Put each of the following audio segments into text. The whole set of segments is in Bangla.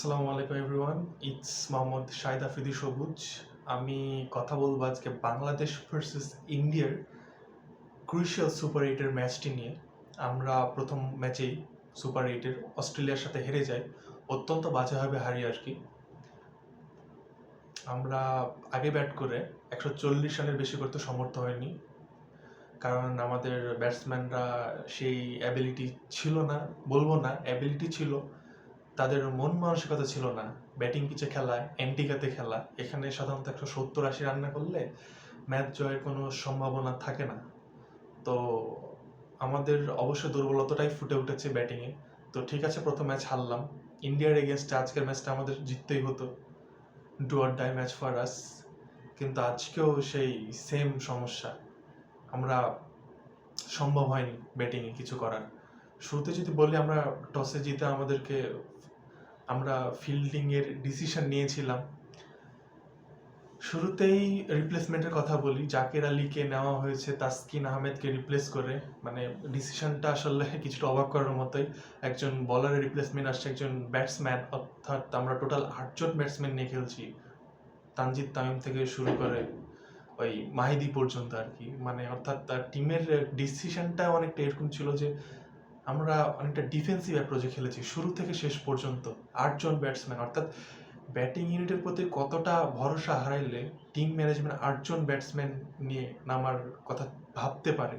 আসসালামু আলাইকুম এভরিওয়ান ইটস মোহাম্মদ শাহিদ আফ্রিদি সবুজ আমি কথা বলব আজকে বাংলাদেশ ভার্সেস ইন্ডিয়ার ক্রুশিয়াল সুপার এইটের ম্যাচটি নিয়ে। আমরা প্রথম ম্যাচেই সুপার এইটের অস্ট্রেলিয়ার সাথে হেরে যাই। অত্যন্ত বাজেভাবে হারি আর কি। আমরা আগে ব্যাট করে একশো চল্লিশ রানের বেশি করতে সমর্থ হয়নি। কারণ আমাদের ব্যাটসম্যানরা সেই অ্যাবিলিটি ছিল না, বলব না অ্যাবিলিটি ছিল। তাদের মন মানসিকতা ছিল না। ব্যাটিং পিচে খেলা অ্যান্টিকাতে খেলা, এখানে সাধারণত একশো সত্তর আশি রান্না করলে ম্যাচ জয়ের কোনো সম্ভাবনা থাকে না। তো আমাদের অবশ্য দুর্বলতাটাই ফুটে উঠেছে ব্যাটিংয়ে। তো ঠিক আছে, প্রথম ম্যাচ হারলাম। ইন্ডিয়ার এগেনস্টে আজকের ম্যাচটা আমাদের জিততেই হতো। Do or die match for us. কিন্তু আজকেও সেই সেম সমস্যা। আমরা সম্ভব হয়নি ব্যাটিংয়ে কিছু করার। শুরুতে যদি বলি, আমরা টসে জিতে আমাদেরকে আমরা ফিল্ডিংয়ের ডিসিশন নিয়েছিলাম। শুরুতেই রিপ্লেসমেন্টের কথা বলি, জাকের আলীকে নেওয়া হয়েছে তাসকিন আহমেদকে রিপ্লেস করে। মানে ডিসিশনটা আসলে কিছুটা অবাক করার মতোই। একজন বলারের রিপ্লেসমেন্ট আসছে, একজন ব্যাটসম্যান অর্থাৎ আমরা টোটাল আটজন ব্যাটসম্যান নিয়ে খেলছি। তানজিদ তামিম থেকে শুরু করে ওই মাহিদি পর্যন্ত আর কি। মানে অর্থাৎ তার টিমের ডিসিশনটা অনেকটা এরকম ছিল যে আমরা অনেকটা ডিফেন্সিভ অ্যাপ্রোচে খেলেছি। শুরু থেকে শেষ পর্যন্ত আটজন ব্যাটসম্যান অর্থাৎ ব্যাটিং ইউনিটের প্রতি কতটা ভরসা হারাইলে টিম ম্যানেজমেন্ট আটজন ব্যাটসম্যান নিয়ে নামার কথা ভাবতে পারে?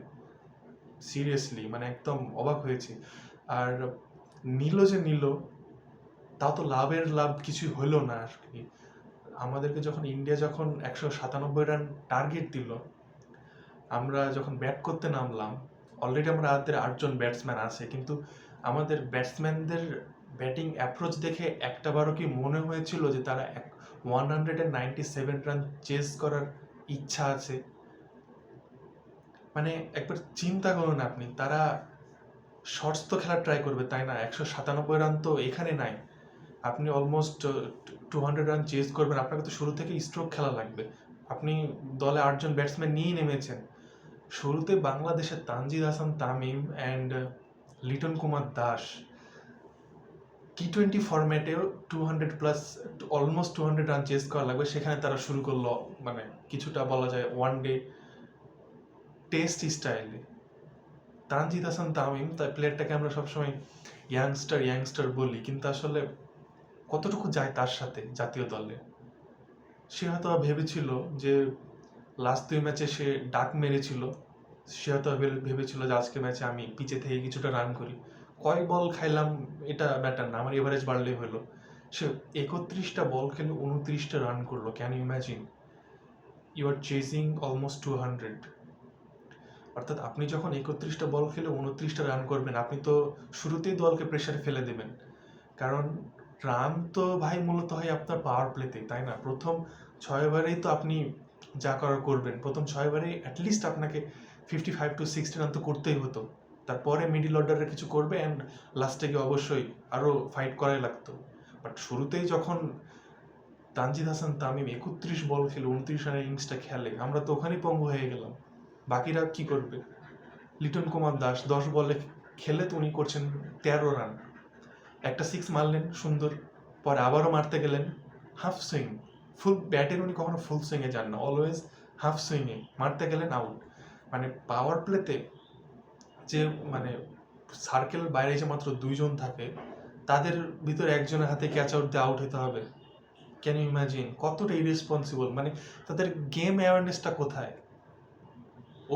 সিরিয়াসলি মানে একদম অবাক হয়েছে। আর নিল যে নিল তা তো লাভের লাভ কিছু হলো না আর কি। আমাদেরকে যখন ইন্ডিয়া যখন একশো সাতানব্বই রান টার্গেট দিল, আমরা যখন ব্যাট করতে নামলাম অলরেডি আমরা আমাদের আটজন ব্যাটসম্যান আছে, কিন্তু আমাদের ব্যাটসম্যানদের ব্যাটিং অ্যাপ্রোচ দেখে একটাবারও কি মনে হয়েছিল যে তারা এক one hundred and ninety seven run chase করার ইচ্ছা আছে? মানে একবার চিন্তা করুন আপনি, তারা শর্টস তো খেলার ট্রাই করবে, তাই না? একশো সাতানব্বই রান তো এখানে নাই। আপনি almost two hundred run chase করবেন, আপনাকে তো শুরু থেকে স্ট্রোক খেলা লাগবে। আপনি দলে আটজন ব্যাটসম্যান নিয়েই নেমেছেন। শুরুতে বাংলাদেশের Tanzid Hasan Tamim and Liton Kumar Das T twenty ফরম্যাটেও two hundred plus almost two hundred run chase করা লাগবে। সেখানে তারা শুরু করল মানে কিছুটা বলা যায় ওয়ান ডে টেস্ট স্টাইলে তানজিদ হাসান তামিম, তাই প্লেয়ারটাকে আমরা সবসময় ইয়াংস্টার ইয়াংস্টার বলি। কিন্তু আসলে কতটুকু যায় তার সাথে জাতীয় দলে? সে হয়তো ভেবেছিল যে লাস্ট দুই ম্যাচে সে ডাক মেরেছিল। সে হয়তো ভেবেছিল যে আজকে ম্যাচে আমি পিচে থেকে কিছুটা রান করি। কয় বল খাইলাম, এটা ব্যাটার না, আমার এভারেজ বাড়লেই হলো। সে একত্রিশটা বল খেলে উনত্রিশটা রান করল can imagine you are chasing almost two hundred অর্থাৎ আপনি যখন একত্রিশটা বল খেলে উনত্রিশটা রান করবেন, আপনি তো শুরুতেই দলকে প্রেশারে ফেলে দেবেন। কারণ রান তো ভাই মূলত হয় আপনার পাওয়ার প্লেতে তাই না? প্রথম ছয় ওভারেই তো আপনি যা করার করবেন। প্রথম ছয়বারে অ্যাটলিস্ট আপনাকে fifty five to sixty run তো করতেই হতো। তারপরে মিডিল অর্ডারে কিছু করবে অ্যান্ড লাস্টে গিয়ে অবশ্যই আরও ফাইট করাই লাগতো। বাট শুরুতেই যখন তানজিদ হাসান তামিম একত্রিশ বল খেলে উনত্রিশ রানের ইনিংসটা খেলে, আমরা তো ওখানেই পঙ্গু হয়ে গেলাম। বাকিরা কি করবে? লিটন কুমার দাস দশ বলে খেলে তো উনি করছেন তেরো রান। একটা সিক্স মারলেন, সুন্দর। পরে আবারও মারতে গেলেন হাফ সুইং। ফুল ব্যাটের উনি কখনো ফুল সুইংয়ে যান না অলওয়েজ হাফ সুইংয়ে মারতে গেলেন আউট মানে পাওয়ার প্লেতে যে মানে সার্কেল বাইরে যে মাত্র দুইজন থাকে, তাদের ভিতরে একজনের হাতে ক্যাচ আউট দিয়ে আউট হতে হবে। ক্যান ইউ ইমাজিন কতটা ইরেসপন্সিবল মানে তাদের গেম অ্যাওয়ারনেসটা কোথায়?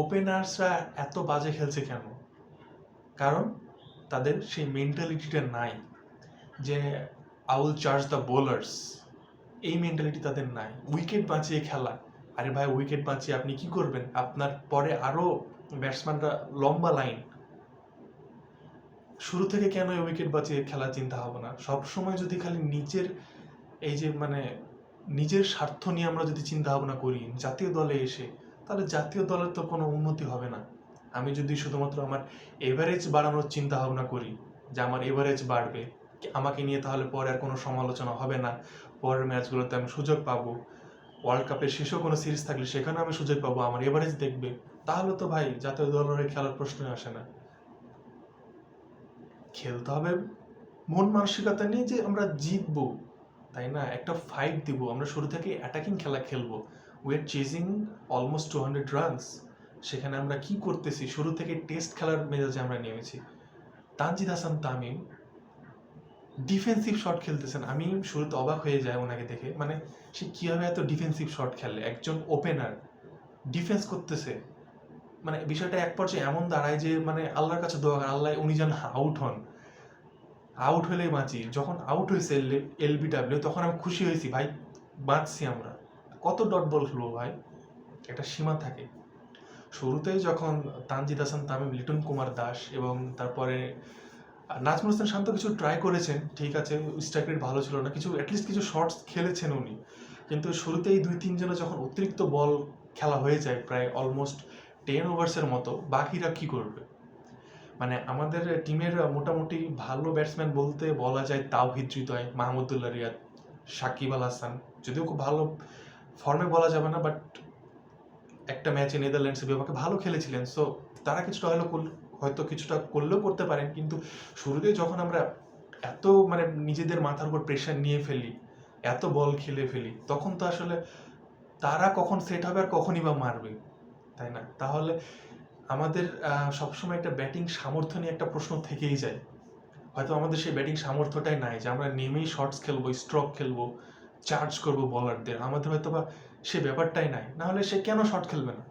ওপেনার্সরা এত বাজে খেলছে কেন? কারণ তাদের সেই মেন্টালিটিটা নাই যে আউল চার্জ দ্য বোলার্স এই মেন্টালিটি তাদের নাই। উইকেট বাঁচিয়ে খেলা। আরে ভাই উইকেট বাঁচিয়ে আপনি কি করবেন? আপনার পরে আরও ব্যাটসম্যানরা লম্বা লাইন শুরু থেকে কেন এই উইকেট বাঁচিয়ে খেলার চিন্তা হবে না? সবসময় যদি খালি নিজের এই যে মানে নিজের স্বার্থ নিয়ে আমরা যদি চিন্তা ভাবনা করি, জাতীয় দলে এসে, তাহলে জাতীয় দলের তো কোনো উন্নতি হবে না। আমি যদি শুধুমাত্র আমার এভারেজ বাড়ানোর চিন্তা ভাবনা করি, যে আমার এভারেজ বাড়বে আমাকে নিয়ে তাহলে পরে আর কোনো সমালোচনা হবে না। পরের ম্যাচগুলোতে আমি সুযোগ পাবো। ওয়ার্ল্ড কাপের শেষেও কোনো সিরিজ থাকলে সেখানে আমি সুযোগ পাবো, আমার এভারেজ দেখবে। তাহলে তো ভাই জাতীয় দলের খেলার প্রশ্নই আসে না। খেলতে হবে মন মানসিকতা নিয়ে যে আমরা জিতবো, তাই না? একটা ফাইট দিব। আমরা শুরু থেকে অ্যাটাকিং খেলা খেলব। We chasing almost two hundred runs সেখানে আমরা কি করতেছি? শুরু থেকে টেস্ট খেলার মেজাজে আমরা নেমেছি। তানজিদ হাসান তামিম ডিফেন্সিভ শট খেলতেছেন। আমি শুরুতে অবাক হয়ে যায় ওনাকে দেখে। মানে সে কীভাবে এত ডিফেন্সিভ শট খেলে? একজন ওপেনার ডিফেন্স করতেছে। মানে বিষয়টা এক পর্যায়ে এমন দাঁড়ায় যে মানে আল্লাহর কাছে দোয়া করে, আল্লাহ উনি যেন আউট হন। আউট হলেই বাঁচি। যখন আউট হয়েছে এলবিডাব্লিউ তখন আমি খুশি হয়েছি ভাই বাঁচছি আমরা। কত ডট বল খেলব ভাই? একটা সীমা থাকে। শুরুতেই যখন তানজিদ হাসান তামিম লিটন কুমার দাস এবং তারপরে নাজমুল হোসেন শান্ত কিছু ট্রাই করেছেন, ঠিক আছে স্ট্রাইক ভালো ছিল না, কিছু অ্যাটলিস্ট কিছু শর্টস খেলেছেন উনি। কিন্তু শুরুতেই দুই তিনজনে যখন অতিরিক্ত বল খেলা হয়ে যায় প্রায় অলমোস্ট টেন ওভার্সের মতো, বাকিরা কি করবে? মানে আমাদের টিমের মোটামুটি ভালো ব্যাটসম্যান বলতে বলা যায় তাওহিদ হৃদয়, মাহমুদুল্লাহ রিয়াদ, সাকিব আল হাসান। যদিও খুব ভালো ফর্মে বলা যাবে না বাট একটা ম্যাচে নেদারল্যান্ডসের বিপক্ষে ভালো খেলেছিলেন সো তারা কিছুটা করল- হয়তো কিছুটা করলেও করতে পারেন, কিন্তু শুরুতে যখন আমরা এত মানে নিজেদের মাথার উপর প্রেশার নিয়ে ফেলি, এত বল খেলে ফেলি, তখন তো আসলে তারা কখন সেট হবে আর কখনই বা মারবে, তাই না? তাহলে আমাদের সবসময় একটা ব্যাটিং সামর্থ্য নিয়ে একটা প্রশ্ন থেকেই যায়। হয়তো আমাদের সেই ব্যাটিং সামর্থ্যটাই নাই যে আমরা নেমেই শর্টস খেলব স্ট্রোক খেলব চার্জ করব বলারদের আমাদের হয়তো বা সে ব্যাপারটাই নাই। না হলে সে কেন শর্ট খেলবে না?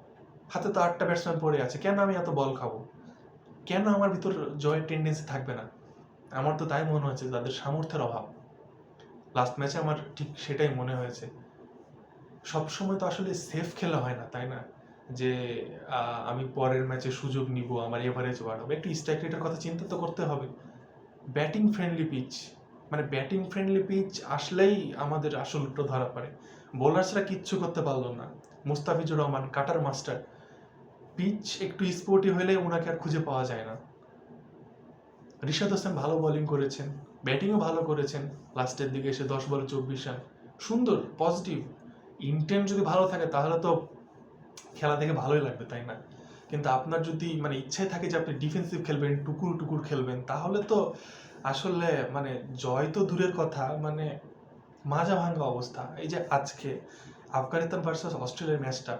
হাতে তো আটটা ব্যাটসম্যান পড়ে আছে, কেন আমি এত বল খাব? কেন আমার ভিতর জয়ের টেন্ডেন্সি থাকবে না? আমার তো তাই মনে হয়েছে তাদের সামর্থ্যের অভাব। লাস্ট ম্যাচে আমার ঠিক সেটাই মনে হয়েছে। সবসময় তো আসলে সেফ খেলা হয় না, তাই না? যে আমি পরের ম্যাচে সুযোগ নিব, আমার এভারেজ বাড়াবো। একটু স্ট্রাইক রেটের কথা চিন্তা তো করতে হবে। ব্যাটিং ফ্রেন্ডলি পিচ মানে ব্যাটিং ফ্রেন্ডলি পিচ আসলেই আমাদের আসলটা ধরা পড়ে। বোলার্সরা কিচ্ছু করতে পারল না। Mustafizur Rahman cutter master pitch একটু স্পোর্টি হলে ওনাকে আর খুঁজে পাওয়া যায় না। রিশাদ হোসেন ভালো বোলিং করেছেন ব্যাটিংও ভালো করেছেন। লাস্টের দিকে এসে দশ বলে চব্বিশ রান। সুন্দর পজিটিভ ইন্টেন্ট যদি ভালো থাকে, তাহলে তো খেলা দেখে ভালোই লাগবে, তাই না? কিন্তু আপনার যদি মানে ইচ্ছাই থাকে যে আপনি ডিফেন্সিভ খেলবেন, টুকুর টুকুর খেলবেন, তাহলে তো আসলে মানে জয় তো দূরের কথা মানে মাজা ভাঙ্গা অবস্থা। এই যে আজকে আফগানিস্তান ভার্সেস অস্ট্রেলিয়ার ম্যাচটা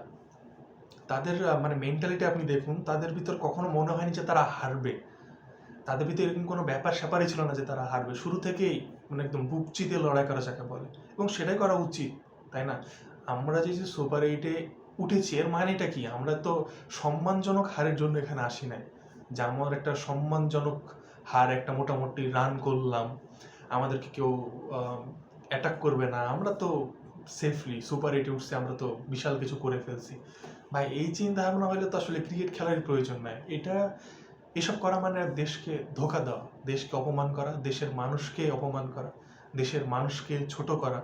তাদের মানে মেন্টালিটি আপনি দেখুন, তাদের ভিতর কখনো মনে হয়নি যে তারা হারবে। তাদের ভিতরে এরকম কোনো ব্যাপার স্যাপারই ছিল না যে তারা হারবে। শুরু থেকেই মানে একদম বুক চিতে লড়াই করা যাকে বলে। এবং সেটাই করা উচিত, তাই না? আমরা যে যে সুপার এইটে উঠেছি, এর মানেটা কি? আমরা তো সম্মানজনক হারের জন্য এখানে আসি নাই। যে আমার একটা সম্মানজনক হার, একটা মোটামুটি রান করলাম। আমাদেরকে কেউ অ্যাটাক করবে না। আমরা তো সেফলি সুপার এইটে উঠছি, আমরা তো বিশাল কিছু করে ফেলছি। ভাই, এই চিন্তা ভাবনা হলে তো আসলে ক্রিকেট খেলার প্রয়োজন নাই এটা, এসব করা মানে দেশকে ধোকা দেওয়া, দেশকে অপমান করা, দেশের মানুষকে অপমান করা, দেশের মানুষকে ছোট করা।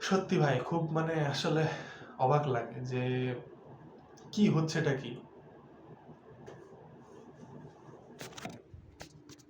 সত্যি ভাই, খুব মানে আসলে অবাক লাগে যে কি হচ্ছে এটা কি?